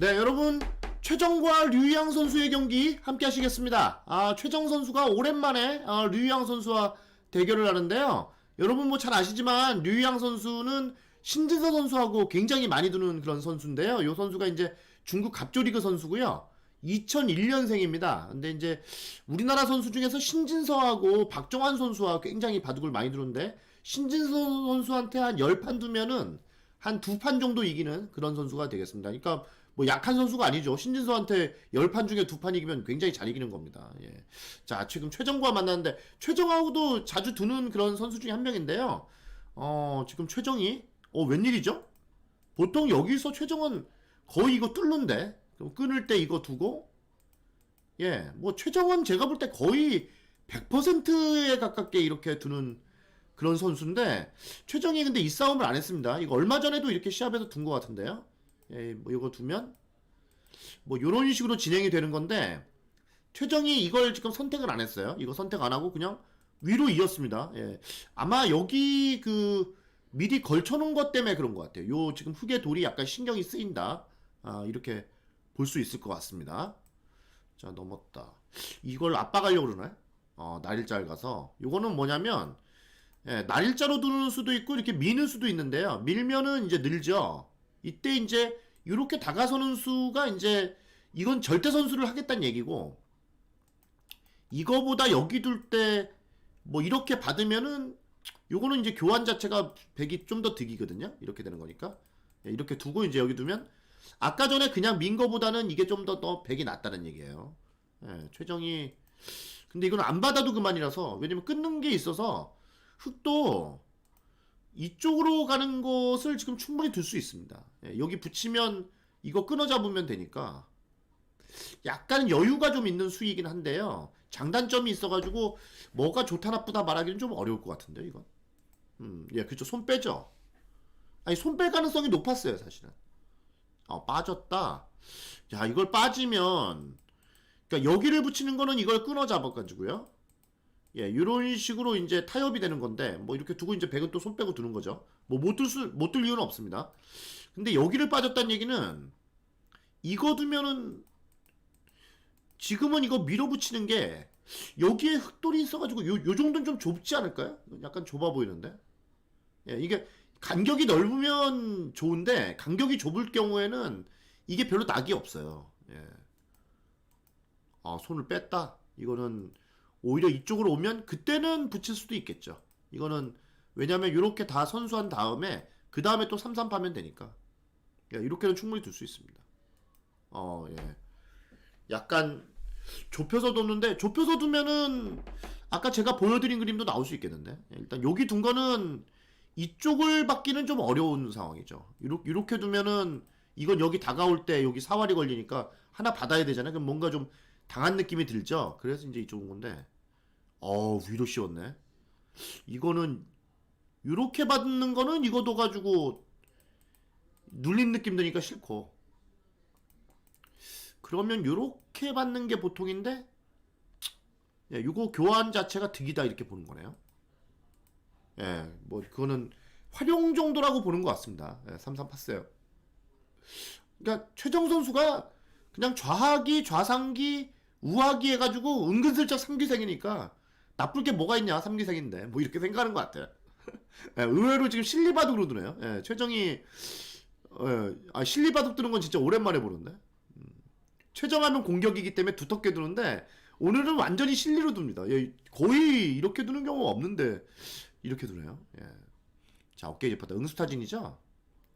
네, 여러분 최정과 류양 선수의 경기 함께 하시겠습니다. 아, 최정 선수가 오랜만에 아, 류양 선수와 대결을 하는데요. 여러분 뭐 잘 아시지만 류양 선수는 신진서 선수하고 굉장히 많이 두는 그런 선수인데요. 요 선수가 이제 중국 갑조리그 선수고요. 2001년생입니다. 근데 이제 우리나라 선수 중에서 신진서하고 박정환 선수와 굉장히 바둑을 많이 두는데 신진서 선수한테 한 10판 두면은 한 두 판 정도 이기는 그런 선수가 되겠습니다. 그러니까 뭐 약한 선수가 아니죠. 신진서한테 10판 중에 두판 이기면 굉장히 잘 이기는 겁니다. 예. 자, 지금 최정과 만났는데 최정하고도 자주 두는 그런 선수 중에 한 명인데요. 어, 지금 최정이 어, 웬일이죠? 보통 여기서 최정은 거의 이거 뚫는데 그럼 끊을 때 이거 두고 예, 뭐 최정은 제가 볼 때 거의 100%에 가깝게 이렇게 두는 그런 선수인데 최정이 근데 이 싸움을 안 했습니다. 이거 얼마 전에도 이렇게 시합에서 둔 것 같은데요. 예, 뭐 이거 두면 뭐 이런 식으로 진행이 되는 건데 최정이 이걸 지금 선택을 안 했어요. 이거 선택 안 하고 그냥 위로 이었습니다. 예. 아마 여기 그 미리 걸쳐놓은 것 때문에 그런 것 같아요. 요 지금 흙의 돌이 약간 신경이 쓰인다. 아, 이렇게 볼 수 있을 것 같습니다. 자, 넘었다. 이걸 압박하려고 그러네? 어, 날일자를 가서. 요거는 뭐냐면, 예, 날일자로 두는 수도 있고, 이렇게 미는 수도 있는데요. 밀면은 이제 늘죠. 이때 이제, 이렇게 다가서는 수가 이제, 이건 절대 선수를 하겠다는 얘기고, 이거보다 여기 둘 때, 뭐, 이렇게 받으면은, 요거는 이제 교환 자체가 100이 좀 더 득이거든요? 이렇게 되는 거니까. 예, 이렇게 두고 이제 여기 두면, 아까 전에 그냥 민 거보다는 이게 좀 더 더 100이 낫다는 얘기예요. 예, 최정이 근데 이건 안 받아도 그만이라서 왜냐면 끊는 게 있어서 흙도 이쪽으로 가는 것을 지금 충분히 둘 수 있습니다. 예, 여기 붙이면 이거 끊어 잡으면 되니까 약간 여유가 좀 있는 수이긴 한데요. 장단점이 있어가지고 뭐가 좋다 나쁘다 말하기는 좀 어려울 것 같은데 이건. 음, 예, 그쵸 손 빼죠. 아니 손 뺄 가능성이 높았어요 사실은. 어, 빠졌다. 야, 이걸 빠지면, 그러니까 여기를 붙이는 거는 이걸 끊어 잡아가지고요. 예, 이런 식으로 이제 타협이 되는 건데, 뭐 이렇게 두고 이제 백은 또 손 빼고 두는 거죠. 뭐못둘 수, 못둘 이유는 없습니다. 근데 여기를 빠졌다는 얘기는, 이거 두면은, 지금은 이거 밀어붙이는 게, 여기에 흑돌이 있어가지고, 요, 요 정도는 좀 좁지 않을까요? 약간 좁아 보이는데? 예, 이게 간격이 넓으면 좋은데 간격이 좁을 경우에는 이게 별로 낙이 없어요. 예. 아, 손을 뺐다. 이거는 오히려 이쪽으로 오면 그때는 붙일 수도 있겠죠. 이거는 왜냐면 이렇게 다 선수한 다음에 그 다음에 또 3, 3 파면 되니까. 예, 이렇게는 충분히 둘 수 있습니다. 어, 예. 약간 좁혀서 뒀는데 좁혀서 두면은 아까 제가 보여드린 그림도 나올 수 있겠는데 예, 일단 여기 둔 거는 이쪽을 받기는 좀 어려운 상황이죠. 이렇게 두면은 이건 여기 다가올 때 여기 사활이 걸리니까 하나 받아야 되잖아요. 그럼 뭔가 좀 당한 느낌이 들죠. 그래서 이제 이쪽 온 건데 어 위로 씌웠네. 이거는 이렇게 받는 거는 이거 둬가지고 눌린 느낌 드니까 싫고 그러면 이렇게 받는 게 보통인데 예, 이거 교환 자체가 득이다 이렇게 보는 거네요. 예, 뭐 그거는 활용 정도라고 보는 것 같습니다. 예, 3-3 팠어요. 그러니까 최정 선수가 그냥 좌하기, 좌상기, 우하기 해가지고 은근슬쩍 삼기생이니까 나쁠 게 뭐가 있냐 삼기생인데 뭐 이렇게 생각하는 것 같아요. 예, 의외로 지금 실리바둑으로 드네요. 예, 최정이 예, 아 실리바둑 드는 건 진짜 오랜만에 보는데. 음, 최정하면 공격이기 때문에 두텁게 두는데 오늘은 완전히 실리로 둡니다. 예, 거의 이렇게 두는 경우가 없는데 이렇게 두네요. 예. 자, 어깨 짚었다. 응수타진이죠?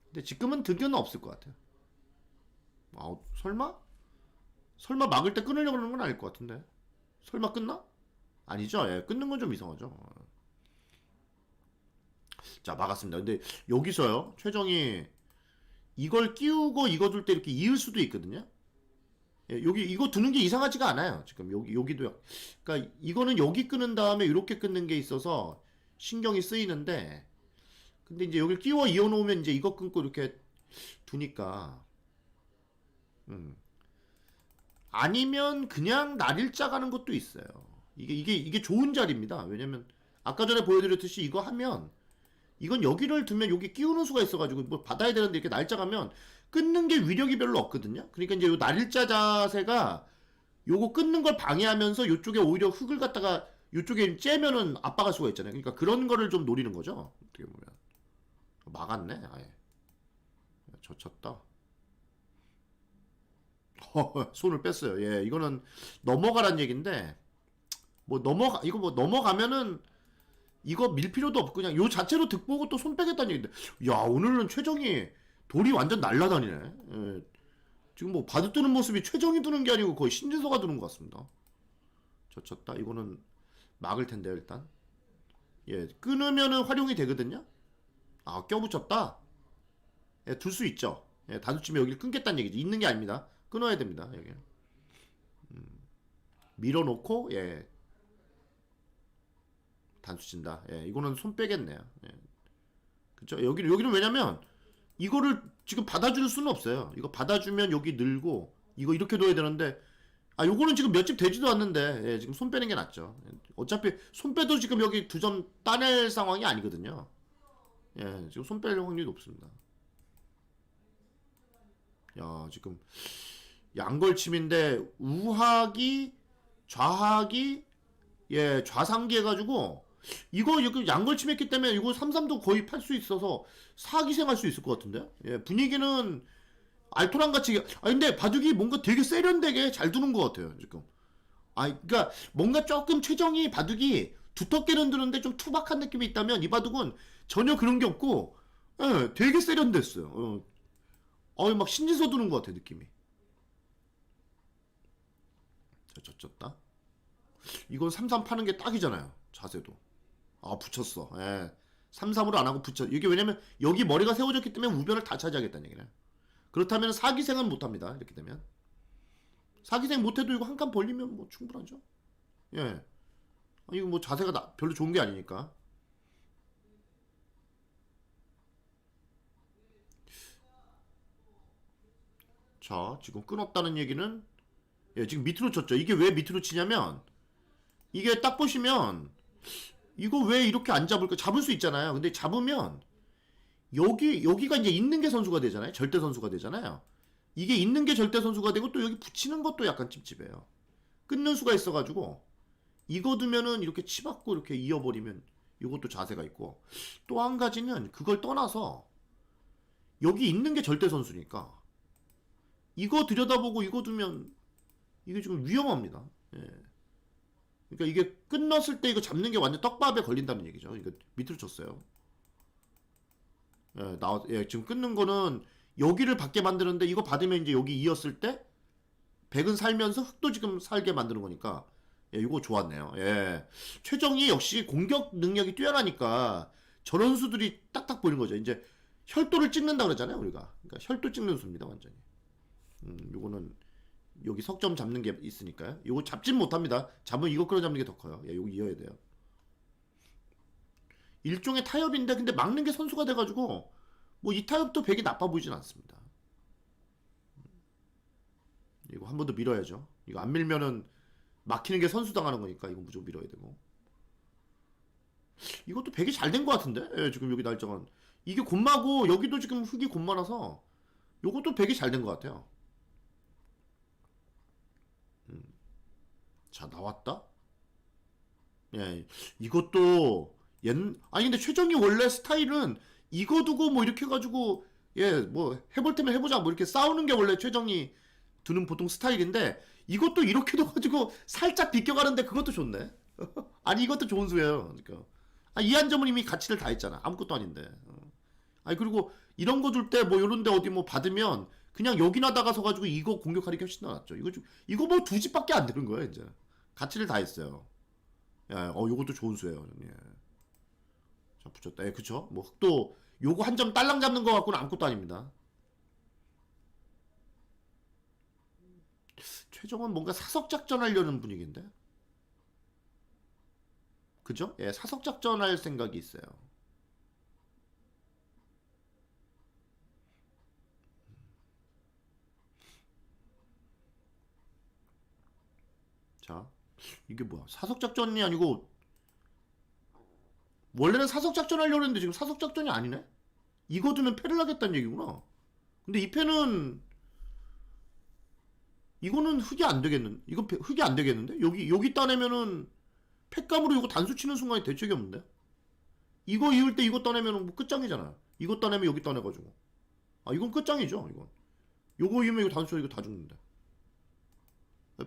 근데 지금은 득은 없을 것 같아요. 아, 설마? 설마 막을 때 끊으려고 그러는 건 아닐 것 같은데. 설마 끊나? 아니죠. 예, 끊는 건 좀 이상하죠. 자, 막았습니다. 근데 여기서요, 최정이 이걸 끼우고 이거 둘 때 이렇게 이을 수도 있거든요. 예, 여기 이거 두는 게 이상하지가 않아요. 지금 여기 여기도요. 그러니까 이거는 여기 끊은 다음에 이렇게 끊는 게 있어서 신경이 쓰이는데 근데 이제 여기를 끼워 이어 놓으면 이제 이거 끊고 이렇게 두니까 음. 아니면 그냥 날 일자 가는 것도 있어요. 이게 이게 이게 좋은 자리입니다. 왜냐면 아까 전에 보여드렸듯이 이거 하면 이건 여기를 두면 여기 끼우는 수가 있어가지고 뭐 받아야 되는데 이렇게 날짜 가면 끊는 게 위력이 별로 없거든요. 그러니까 이제 요 날일자 자세가 요거 끊는 걸 방해하면서 요쪽에 오히려 흙을 갖다가 요쪽에 째면은 압박할 수가 있잖아요. 그러니까 그런 거를 좀 노리는 거죠. 어떻게 보면 막았네. 아예 젖혔다. 손을 뺐어요. 예, 이거는 넘어가란 얘긴데 뭐 넘어가 이거 뭐 넘어가면은 이거 밀 필요도 없고 그냥 요 자체로 득보고 또 손 빼겠다는 얘긴데 야 오늘은 최정이 돌이 완전 날라다니네. 예. 지금 뭐 바드 뜨는 모습이 최정이 두는 게 아니고 거의 신진서가 두는 것 같습니다. 젖혔다. 이거는 막을 텐데 요 일단. 예, 끊으면은 활용이 되거든요. 아, 껴붙였다. 예, 둘 수 있죠. 예, 단수치면 여기를 끊겠다는 얘기지. 있는 게 아닙니다. 끊어야 됩니다. 여기. 음, 밀어놓고 예. 단수 친다. 예, 이거는 손 빼겠네요. 예. 그쵸? 여기는 여기는 왜냐면 이거를 지금 받아줄 수는 없어요. 이거 받아주면 여기 늘고 이거 이렇게 둬야 되는데 아 요거는 지금 몇 집 되지도 않는데 예, 지금 손 빼는 게 낫죠. 예, 어차피 손 빼도 지금 여기 두 점 따낼 상황이 아니거든요. 예, 지금 손뺄 확률이 높습니다. 야, 지금 양걸침인데 우학이 좌학이 예, 좌상기 해가지고 이거 여기 양걸침했기 때문에 이거 33도 거의 팔 수 있어서 사기생할 수 있을 것 같은데? 예, 분위기는 알토란 같이 아 근데 바둑이 뭔가 되게 세련되게 잘 두는 것 같아요 지금. 아 그러니까 뭔가 조금 최정이 바둑이 두텁게는 두는데 좀 투박한 느낌이 있다면 이 바둑은 전혀 그런 게 없고 예, 되게 세련됐어요. 어, 어이 막 신지서 두는 것 같아 느낌이 자 젖혔다? 이건 33 파는 게 딱이잖아요 자세도. 아 붙였어. 예. 33으로 안 하고 붙여. 이게 왜냐면 여기 머리가 세워졌기 때문에 우변을 다 차지하겠다는 얘기네. 그렇다면 사기생은 못 합니다 이렇게 되면. 사기생 못 해도 이거 한 칸 벌리면 뭐 충분하죠. 예. 아, 이거 뭐 자세가 나- 별로 좋은 게 아니니까. 자 지금 끊었다는 얘기는 예 지금 밑으로 쳤죠 이게 왜 밑으로 치냐면 이게 딱 보시면 이거 왜 이렇게 안 잡을까? 잡을 수 있잖아요. 근데 잡으면 여기 여기가 이제 있는 게 선수가 되잖아요. 절대 선수가 되잖아요. 이게 있는 게 절대 선수가 되고 또 여기 붙이는 것도 약간 찝찝해요. 끊는 수가 있어가지고 이거 두면은 이렇게 치받고 이렇게 이어버리면 이것도 자세가 있고 또 한 가지는 그걸 떠나서 여기 있는 게 절대 선수니까 이거 들여다보고 이거 두면 이게 지금 위험합니다. 예. 그러니까 이게 끝났을 때 이거 잡는 게 완전 떡밥에 걸린다는 얘기죠. 이거 밑으로 쳤어요. 예, 나, 예, 지금 끊는 거는 여기를 받게 만드는데 이거 받으면 이제 여기 이었을 때 백은 살면서 흙도 지금 살게 만드는 거니까 예, 이거 좋았네요. 예. 최정이 역시 공격 능력이 뛰어나니까 저런 수들이 딱딱 보이는 거죠. 이제 혈도를 찍는다 그러잖아요, 우리가. 그러니까 혈도 찍는 수입니다, 완전히. 음, 요거는 여기 석점 잡는 게 있으니까요. 요거 잡진 못합니다. 잡으면 이거 끌어잡는 게 더 커요. 예, 여기 이어야 돼요. 일종의 타협인데 근데 막는 게 선수가 돼가지고 뭐 이 타협도 백이 나빠 보이진 않습니다. 이거 한 번 더 밀어야죠. 이거 안 밀면은 막히는 게 선수 당하는 거니까 이거 무조건 밀어야 되고. 이것도 백이 잘 된 것 같은데 예, 지금 여기 날짜가 이게 곤마고 여기도 지금 흙이 곤마라서 요것도 백이 잘 된 것 같아요. 자 나왔다. 예, 이것도 옛 아니 근데 최정이 원래 스타일은 이거 두고 뭐 이렇게 해가지고 예 뭐 해볼 테면 해보자 뭐 이렇게 싸우는 게 원래 최정이 두는 보통 스타일인데 이것도 이렇게 둬가지고 살짝 비껴가는데 그것도 좋네. 아니 이것도 좋은 수예요. 그러니까 아, 이한점은 이미 가치를 다 했잖아. 아무것도 아닌데. 어. 아니 그리고 이런 거 줄 때뭐 요런데 어디 뭐 받으면 그냥 여기 나 다가 서 가지고 이거 공격하는 게 훨씬 더 낫죠. 이거 좀 이거 뭐 두 집밖에 안 되는 거예요 이제. 가치를 다 했어요. 예, 어 요것도 좋은 수예요. 예. 자 붙였다. 예, 그쵸? 뭐 흑도 요거 한 점 딸랑 잡는 거 갖고는 아무것도 아닙니다. 최종은 뭔가 사석 작전 하려는 분위기인데. 그죠? 예, 사석 작전 할 생각이 있어요. 자, 이게 뭐야? 사석 작전이 아니고 원래는 사석 작전 하려고 했는데 지금 사석 작전이 아니네? 이거 두면 패를 하겠다는 얘기구나. 근데 이 패는 이거는 흑이 안 되겠는. 이건 패- 흑이 안 되겠는데? 여기 여기 따내면은 팩감으로 이거 단수 치는 순간에 대책이 없는데? 이거 이을 때 이거 따내면은 뭐 끝장이잖아요. 이거 따내면 여기 따내가지고. 아 이건 끝장이죠. 이건. 요거 이으면 이거 단수 이거 다 죽는데.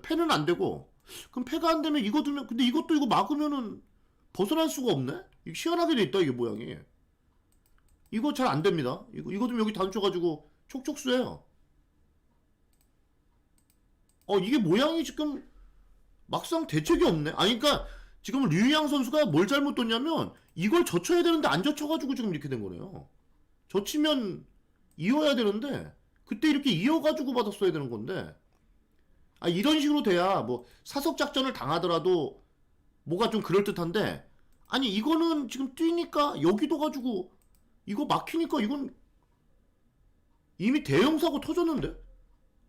패는 안 되고 그럼 패가 안 되면 이거 두면 근데 이것도 이거 막으면은 벗어날 수가 없네. 이거 희한하게 돼 있다 이게 모양이. 이거 잘 안 됩니다. 이거 이거 좀 여기 단쳐가지고 촉촉수예요. 어 이게 모양이 지금 막상 대책이 없네. 아니 그러니까 지금 류양 선수가 뭘 잘못 뒀냐면 이걸 젖혀야 되는데 안 젖혀가지고 지금 이렇게 된 거네요. 젖히면 이어야 되는데 그때 이렇게 이어가지고 받았어야 되는 건데 아 이런 식으로 돼야 뭐 사석 작전을 당하더라도 뭐가 좀 그럴 듯한데 아니 이거는 지금 뛰니까 여기도 가지고 이거 막히니까 이건 이미 대형 사고 터졌는데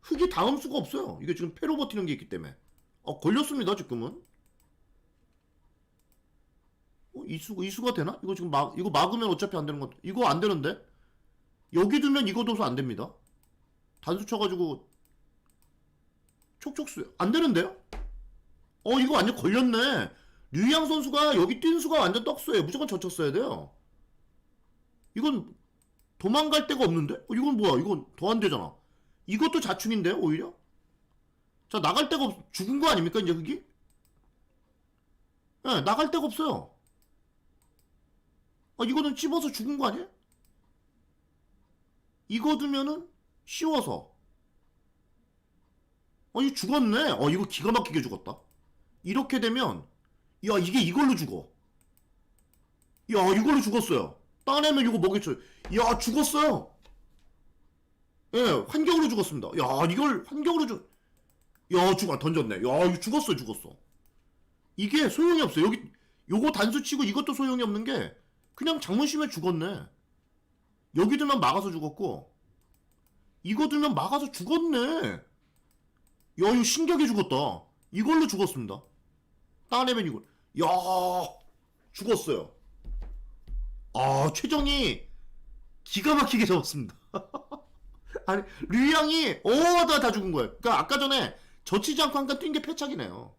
흙이 다음 수가 없어요. 이게 지금 패로 버티는 게 있기 때문에 어 걸렸습니다 지금은. 어, 이수 이수가 되나? 이거 지금 막 이거 막으면 어차피 안 되는 것 이거 안 되는데 여기 두면 이거 둬서 안 됩니다. 단수 쳐가지고 촉촉수 안 되는데요? 어 이거 완전 걸렸네. 류양 선수가 여기 뛴 수가 완전 떡수예요. 무조건 젖혔어야 돼요. 이건 도망갈 데가 없는데? 어, 이건 뭐야? 이건 더 안 되잖아. 이것도 자충인데요, 오히려? 자, 나갈 데가 없, 죽은 거 아닙니까, 이제 그게? 예, 나갈 데가 없어요. 아, 이거는 찝어서 죽은 거 아니에요? 이거 두면은 쉬워서. 어, 이거 죽었네. 어, 이거 기가 막히게 죽었다. 이렇게 되면, 야, 이게 이걸로 죽어. 야, 이걸로 죽었어요. 따내면 이거 먹겠죠. 야, 죽었어요. 예, 환경으로 죽었습니다. 야, 이걸 환경으로 죽, 야, 죽어, 던졌네. 야, 이거 죽었어, 죽었어. 이게 소용이 없어. 여기, 요거 단수 치고 이것도 소용이 없는 게, 그냥 장문 심에 죽었네. 여기 두면 막아서 죽었고, 이거 두면 막아서 죽었네. 야, 이거 신기하게 죽었다. 이걸로 죽었습니다. 따내면 이걸. 야, 죽었어요. 아, 최정이 기가 막히게 잡았습니다. 아니, 류양이, 오, 다, 다 죽은 거예요. 그니까 아까 전에 젖히지 않고 한칸 뛴 게 패착이네요.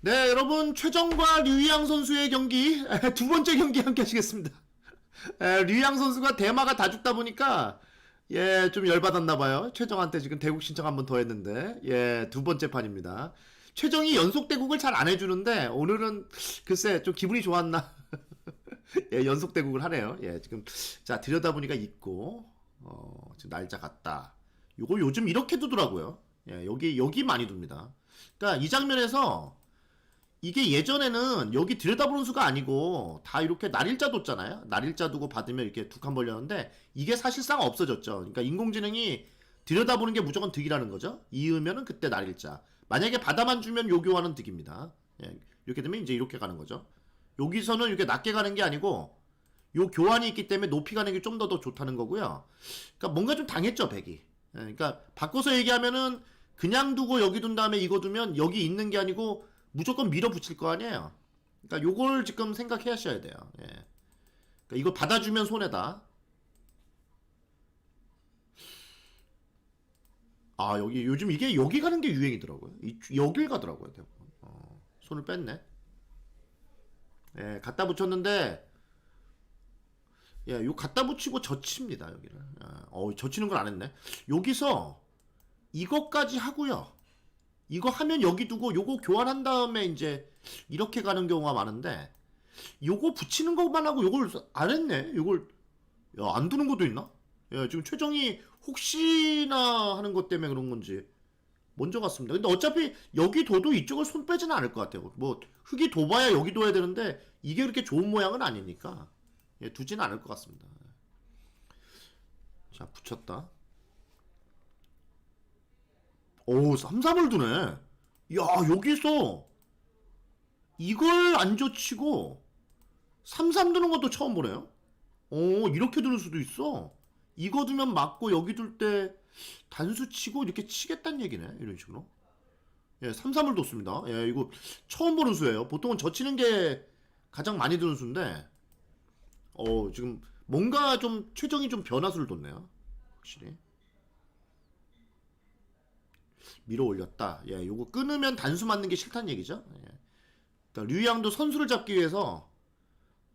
네, 여러분, 최정과 류양 선수의 경기, 두 번째 경기 함께 하시겠습니다. 에, 류양 선수가 대마가 다 죽다 보니까, 예, 좀 열받았나 봐요. 최정한테 지금 대국 신청 한 번 더 했는데, 예, 두 번째 판입니다. 최정이 연속 대국을 잘 안 해주는데, 오늘은 글쎄, 좀 기분이 좋았나. 예, 연속 대국을 하네요. 예, 지금 자 들여다보니까 있고 어, 지금 날짜 같다. 요거 요즘 이렇게 두더라고요. 예, 여기 여기 많이 둡니다. 그러니까 이 장면에서 이게 예전에는 여기 들여다보는 수가 아니고 다 이렇게 날일자 뒀잖아요. 날일자 두고 받으면 이렇게 두 칸 벌렸는데 이게 사실상 없어졌죠. 그러니까 인공지능이 들여다보는 게 무조건 득이라는 거죠. 이으면은 그때 날일자. 만약에 받아만 주면 요 교환은 득입니다. 예, 이렇게 되면 이제 이렇게 가는 거죠. 여기서는 이렇게 낮게 가는 게 아니고 요 교환이 있기 때문에 높이 가는 게 좀 더 더 좋다는 거고요. 그러니까 뭔가 좀 당했죠, 백이. 예, 그러니까 바꿔서 얘기하면은 그냥 두고 여기 둔 다음에 이거 두면 여기 있는 게 아니고 무조건 밀어붙일 거 아니에요. 그러니까 요걸 지금 생각하셔야 돼요. 예. 그러니까 이거 받아주면 손해다. 아 여기 요즘 이게 여기 가는 게 유행이더라고요. 이, 여길 가더라고요. 어, 손을 뺐네. 예, 갖다 붙였는데 예, 요 갖다 붙이고 젖힙니다 여기를. 아, 어, 젖히는 걸 안 했네. 여기서 이것까지 하고요. 이거 하면 여기 두고 요거 교환한 다음에 이제 이렇게 가는 경우가 많은데 요거 붙이는 것만 하고 요걸 안 했네. 요걸 야, 안 두는 것도 있나? 예, 지금 최정이 혹시나 하는 것 때문에 그런 건지 먼저 갔습니다. 근데 어차피 여기 둬도 이쪽을 손 빼지는 않을 것 같아요. 뭐 흙이 둬봐야 여기 둬야 되는데 이게 그렇게 좋은 모양은 아니니까 예, 두지는 않을 것 같습니다. 자 붙였다. 오 3, 3을 두네. 야 여기서 이걸 안 젖히고 3, 3 두는 것도 처음 보네요. 오 이렇게 두는 수도 있어. 이거 두면 맞고 여기 둘 때 단수 치고 이렇게 치겠다는 얘기네. 이런 식으로. 예, 3, 3을 뒀습니다. 예, 이거 처음 보는 수예요. 보통은 젖히는 게 가장 많이 드는 수인데, 어, 지금 뭔가 좀 최정이 좀 변화수를 뒀네요. 확실히. 밀어 올렸다. 예, 요거 끊으면 단수 맞는 게 싫다는 얘기죠. 예. 그러니까 류양도 선수를 잡기 위해서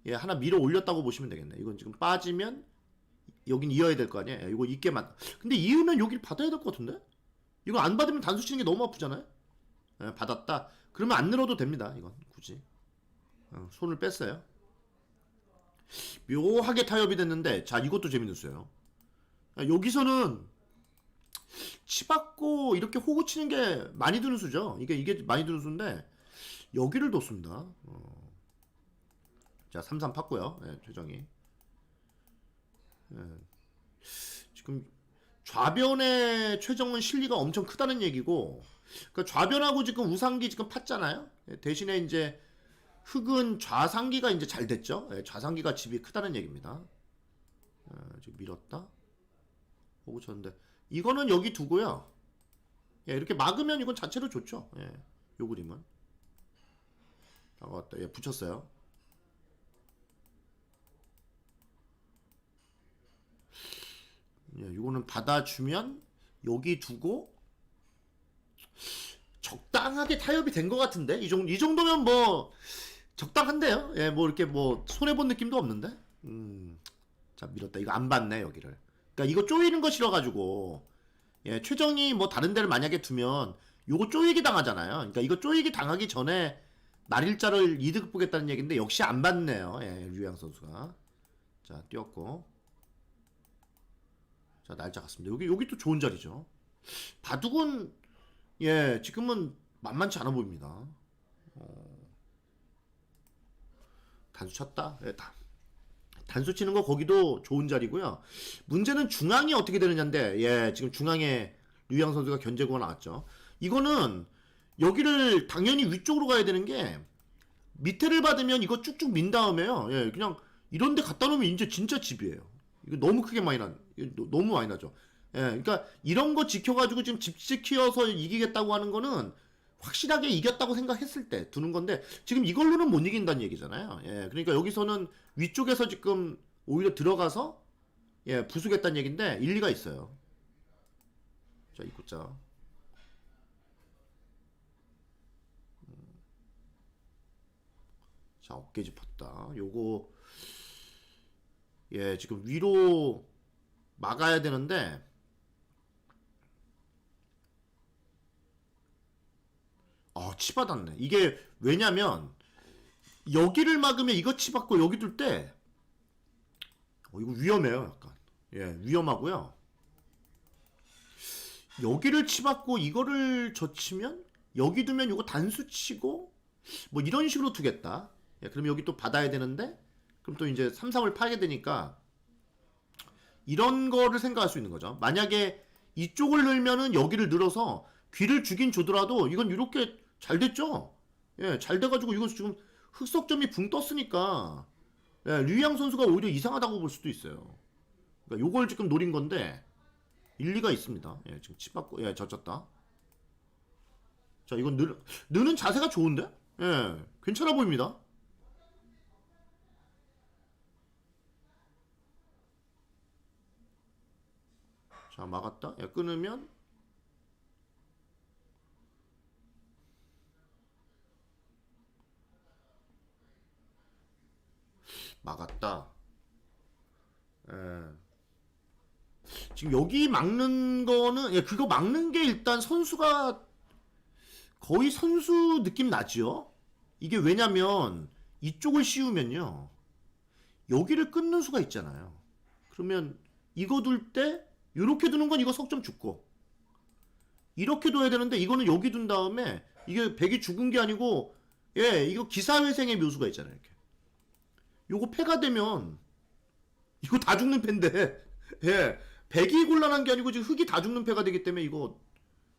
예, 하나 밀어 올렸다고 보시면 되겠네. 이건 지금 빠지면 여긴 이어야 될 거 아니에요. 예, 이거 있게 만. 근데 이으면 여기를 받아야 될 것 같은데? 이거 안 받으면 단수 치는 게 너무 아프잖아요. 예, 받았다. 그러면 안 늘어도 됩니다. 이건 굳이 어, 손을 뺐어요. 묘하게 타협이 됐는데 자 이것도 재밌었어요. 야, 여기서는 치받고 이렇게 호구 치는 게 많이 드는 수죠. 이게 이게 많이 드는 수인데 여기를 뒀습니다. 어. 자, 3-3 팠고요. 예, 최정이. 예. 지금 좌변의 최정은 실리가 엄청 크다는 얘기고 그러니까 좌변하고 지금 우상기 지금 팠잖아요. 예, 대신에 이제 흑은 좌상기가 이제 잘 됐죠. 예, 좌상기가 집이 크다는 얘기입니다. 예, 지금 밀었다. 오고 쳤는데 이거는 여기 두고요. 예, 이렇게 막으면 이건 자체로 좋죠. 예, 요 그림은. 다가왔다. 예, 붙였어요. 예, 이거는 받아주면 여기 두고 적당하게 타협이 된 것 같은데 이 정도 이 정도면 뭐 적당한데요. 예, 뭐 이렇게 뭐 손해 본 느낌도 없는데. 음, 자 밀었다. 이거 안 받네 여기를. 그러니까 이거 쪼이는 거 싫어가지고 예, 최정이 뭐 다른 데를 만약에 두면 요거 쪼이기 당하잖아요. 그러니까 이거 쪼이기 당하기 전에 날일자를 이득 보겠다는 얘기인데 역시 안 받네요. 예, 류양 선수가. 자, 뛰었고. 자, 날짜 갔습니다. 여기 여기 또 좋은 자리죠. 바둑은 예, 지금은 만만치 않아 보입니다. 어, 단수 쳤다. 예, 다. 단수 치는 거 거기도 좋은 자리고요. 문제는 중앙이 어떻게 되느냐인데, 예, 지금 중앙에 류양 선수가 견제구가 나왔죠. 이거는 여기를 당연히 위쪽으로 가야 되는 게 밑에를 받으면 이거 쭉쭉 민 다음에요. 예, 그냥 이런 데 갖다 놓으면 이제 진짜 집이에요. 이거 너무 크게 많이 나, 너무 많이 나죠. 예, 그러니까 이런 거 지켜가지고 지금 집 지키어서 이기겠다고 하는 거는 확실하게 이겼다고 생각했을 때 두는 건데 지금 이걸로는 못 이긴다는 얘기잖아요. 예, 그러니까 여기서는 위쪽에서 지금 오히려 들어가서 예, 부수겠다는 얘기인데 일리가 있어요. 자, 이구자. 자, 어깨 짚었다. 요거 예, 지금 위로 막아야 되는데 아, 치 받았네. 이게 왜냐면 여기를 막으면 이거 치 받고 여기 둘 때 어, 이거 위험해요, 약간. 예, 위험하고요. 여기를 치 받고 이거를 젖히면 여기 두면 이거 단수 치고 뭐 이런 식으로 두겠다. 예, 그럼 여기 또 받아야 되는데 그럼 또 이제 3, 3을 파게 되니까 이런 거를 생각할 수 있는 거죠. 만약에 이쪽을 늘면은 여기를 늘어서 귀를 주긴 주더라도 이건 이렇게 잘 됐죠. 예, 잘 돼가지고 이거 지금 흑석점이 붕 떴으니까 예, 류양 선수가 오히려 이상하다고 볼 수도 있어요. 그러니까 요걸 지금 노린 건데 일리가 있습니다. 예, 지금 치 받고 예, 젖혔다. 자, 이건 느, 느는 자세가 좋은데? 예, 괜찮아 보입니다. 자, 막았다. 야, 끊으면 막았다. 예. 지금 여기 막는 거는 예, 그거 막는 게 일단 선수가 거의 선수 느낌 나지요. 이게 왜냐면 이쪽을 씌우면요. 여기를 끊는 수가 있잖아요. 그러면 이거 둘 때 이렇게 두는 건 이거 석점 죽고 이렇게 둬야 되는데 이거는 여기 둔 다음에 이게 백이 죽은 게 아니고 예 이거 기사회생의 묘수가 있잖아요 이렇게 요거 패가 되면 이거 다 죽는 패인데. 예. 백이 곤란한 게 아니고 지금 흑이 다 죽는 패가 되기 때문에 이거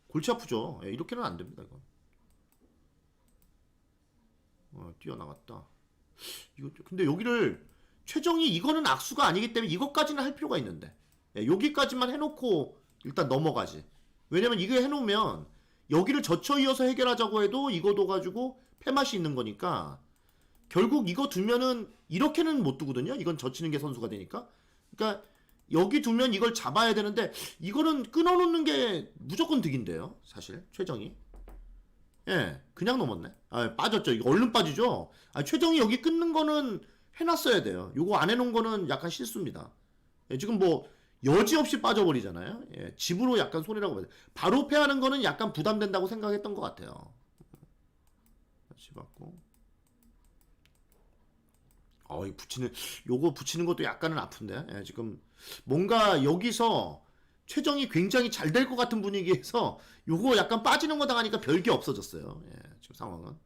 골치 아프죠. 예, 이렇게는 안 됩니다 이건. 어, 뛰어나갔다. 이거 근데 여기를 최정이 이거는 악수가 아니기 때문에 이것까지는 할 필요가 있는데. 예, 여기까지만 해놓고 일단 넘어가지. 왜냐면 이거 해놓으면 여기를 젖혀 이어서 해결하자고 해도 이거 둬가지고 패맛이 있는 거니까 결국 이거 두면은 이렇게는 못 두거든요. 이건 젖히는 게 선수가 되니까. 그러니까 여기 두면 이걸 잡아야 되는데 이거는 끊어놓는 게 무조건 득인데요. 사실 최정이. 예, 그냥 넘었네. 아, 빠졌죠. 이거 얼른 빠지죠. 아, 최정이 여기 끊는 거는 해놨어야 돼요. 요거 안 해놓은 거는 약간 실수입니다. 예, 지금 뭐 여지없이 빠져버리잖아요. 예, 집으로 약간 손해라고 봐요. 바로 패하는 거는 약간 부담된다고 생각했던 것 같아요. 다시 받고. 어, 이 붙이는 요거 붙이는 것도 약간은 아픈데. 예, 지금 뭔가 여기서 최정이 굉장히 잘 될 것 같은 분위기에서 요거 약간 빠지는 거 당하니까 별게 없어졌어요. 예, 지금 상황은.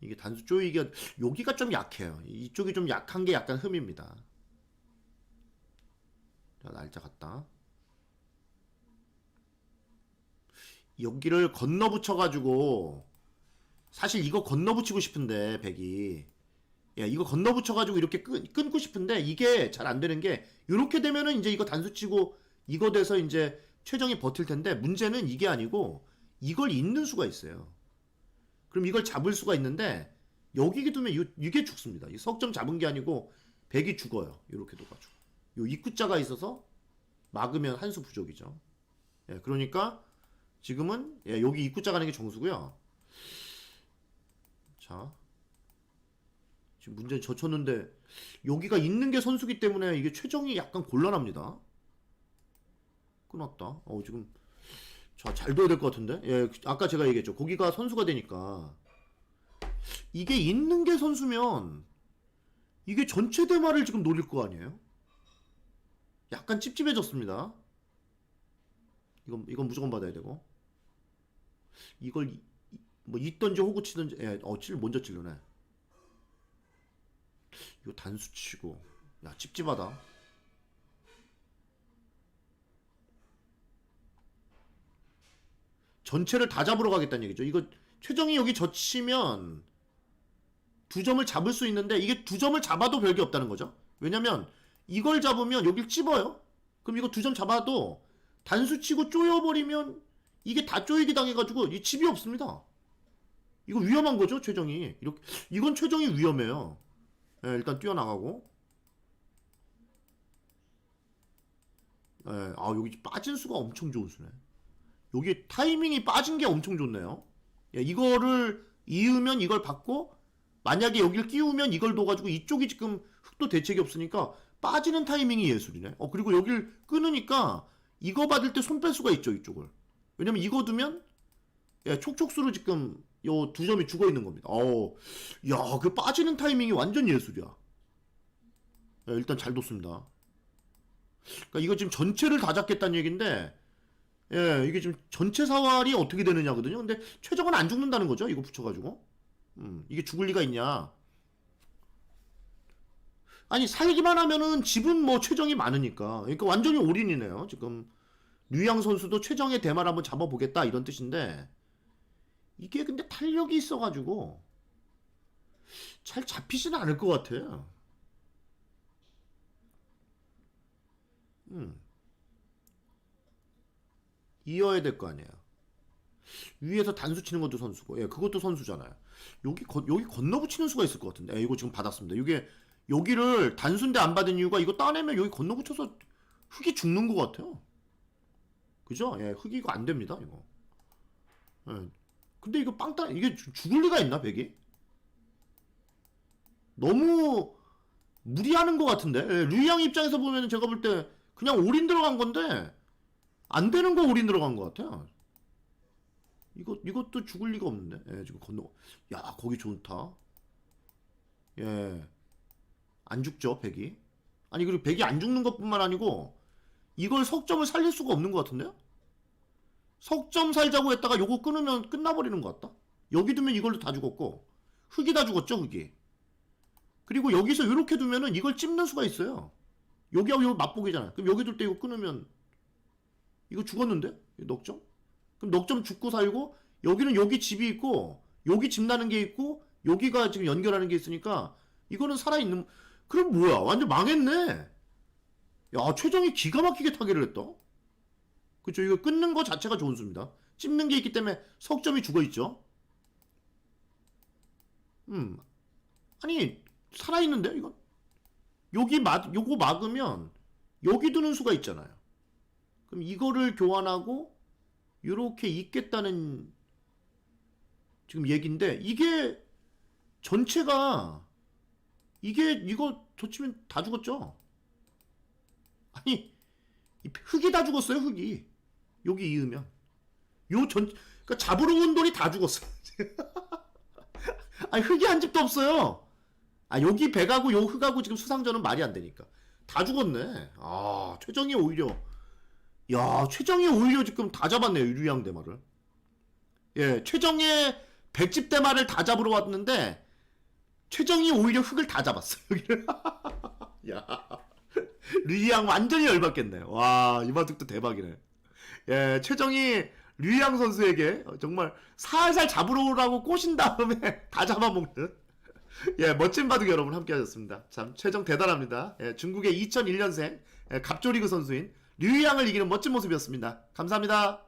이게 단수 쪼이기가 여기가 좀 약해요. 이쪽이 좀 약한 게 약간 흠입니다. 자, 날짜 갔다. 여기를 건너 붙여 가지고 사실 이거 건너 붙이고 싶은데 백이 야 이거 건너 붙여 가지고 이렇게 끈, 끊고 싶은데 이게 잘 안 되는 게 이렇게 되면은 이제 이거 단수 치고 이거 돼서 이제 최정이 버틸 텐데 문제는 이게 아니고 이걸 잇는 수가 있어요. 그럼 이걸 잡을 수가 있는데 여기 두면 이- 이게 죽습니다. 이 석점 잡은 게 아니고 백이 죽어요. 이렇게 둬가지고 요 입구자가 있어서 막으면 한 수 부족이죠. 예, 그러니까 지금은 예, 여기 입구자 가는 게 정수고요. 자, 지금 문제 젖혔는데 여기가 있는 게 선수기 때문에 이게 최정이 약간 곤란합니다. 끊었다. 어 지금 자, 잘 둬야 될 것 같은데? 예, 아까 제가 얘기했죠. 거기가 선수가 되니까. 이게 있는 게 선수면, 이게 전체 대마를 지금 노릴 거 아니에요? 약간 찝찝해졌습니다. 이건, 이건 무조건 받아야 되고. 이걸, 뭐, 있던지 호구 치던지, 예, 어, 찔, 먼저 찔르네. 이거 단수 치고. 야, 찝찝하다. 전체를 다 잡으러 가겠다는 얘기죠. 이거 최정이 여기 젖히면 두 점을 잡을 수 있는데 이게 두 점을 잡아도 별게 없다는 거죠. 왜냐면 이걸 잡으면 여길 찝어요. 그럼 이거 두 점 잡아도 단수 치고 쪼여버리면 이게 다 쪼이기 당해가지고 이 집이 없습니다. 이거 위험한 거죠, 최정이. 이렇게 이건 최정이 위험해요. 예, 일단 뛰어나가고. 예, 아 여기 빠진 수가 엄청 좋은 수네. 여기 타이밍이 빠진 게 엄청 좋네요. 예, 이거를 이으면 이걸 받고 만약에 여기를 끼우면 이걸 둬가지고 이쪽이 지금 흑도 대책이 없으니까 빠지는 타이밍이 예술이네. 어 그리고 여기를 끊으니까 이거 받을 때 손 뺄 수가 있죠 이쪽을. 왜냐면 이거 두면 예, 촉촉수로 지금 요 두 점이 죽어 있는 겁니다. 어, 야, 그 빠지는 타이밍이 완전 예술이야. 예, 일단 잘 뒀습니다. 그러니까 이거 지금 전체를 다 잡겠다는 얘기인데 예, 이게 지금 전체 사활이 어떻게 되느냐거든요. 근데 최정은 안 죽는다는 거죠. 이거 붙여가지고. 음, 이게 죽을 리가 있냐. 아니, 살기만 하면은 집은 뭐 최정이 많으니까. 그러니까 완전히 올인이네요. 지금. 류양 선수도 최정의 대마를 한번 잡아보겠다. 이런 뜻인데. 이게 근데 탄력이 있어가지고. 잘 잡히지는 않을 것 같아요. 음. 이어야 될 거 아니에요. 위에서 단수 치는 것도 선수고, 예, 그것도 선수잖아요. 여기 건 여기 건너 붙이는 수가 있을 것 같은데, 예, 이거 지금 받았습니다. 이게 여기를 단수인데 안 받은 이유가 이거 따내면 여기 건너 붙여서 흙이 죽는 것 같아요. 그죠? 예, 흙이 이거 안 됩니다, 이거. 예. 근데 이거 빵따 이게 죽- 죽을 리가 있나 백이? 너무 무리하는 것 같은데. 예, 류양 입장에서 보면 제가 볼 때 그냥 올인 들어간 건데. 안 되는 거 올인 들어간 것 같아. 이거 이것도 죽을 리가 없는데. 예, 지금 건너. 야, 거기 좋다. 예. 안 죽죠, 백이. 아니 그리고 백이 안 죽는 것 뿐만 아니고 이걸 석점을 살릴 수가 없는 것 같은데요? 석점 살자고 했다가 요거 끊으면 끝나버리는 것 같다. 여기 두면 이걸로 다 죽었고 흙이 다 죽었죠, 흙이. 그리고 여기서 이렇게 두면은 이걸 찝는 수가 있어요. 여기하고 여기 맛보기잖아. 그럼 여기 둘 때 이거 끊으면 이거 죽었는데? 넉점? 그럼 넉점 죽고 살고 여기는 여기 집이 있고 여기 집 나는 게 있고 여기가 지금 연결하는 게 있으니까 이거는 살아있는 그럼 뭐야 완전 망했네 야 최정이 기가 막히게 타기를 했다 그쵸 이거 끊는 거 자체가 좋은 수입니다. 찝는 게 있기 때문에 석점이 죽어 있죠. 음. 아니 살아 있는데 이건? 여기 막 요거 막으면 여기 두는 수가 있잖아요. 그럼 이거를 교환하고 이렇게 있겠다는 지금 얘기인데 이게 전체가 이게 이거 젖히면 다 죽었죠. 아니 이 흙이 다 죽었어요 흙이 여기 이으면 요 전 그러니까 잡으러 온 돈이 다 죽었어. 아니 흙이 한 집도 없어요. 아 여기 백하고 요 흙하고 지금 수상전은 말이 안 되니까 다 죽었네. 아 최정이 오히려 야 최정이 오히려 지금 다 잡았네요 유리양 대마를. 예 최정의 백집 대마를 다 잡으러 왔는데 최정이 오히려 흙을 다 잡았어요 여기를. 야 류양 완전히 열받겠네. 와이 바둑도 대박이네. 예 최정이 류양 선수에게 정말 살살 잡으러 오라고 꼬신 다음에 다 잡아먹는 예, 멋진 바둑 여러분 함께 하셨습니다. 참, 최정 대단합니다. 예, 중국의 2001년생 갑조리그 선수인 류양을 이기는 멋진 모습이었습니다. 감사합니다.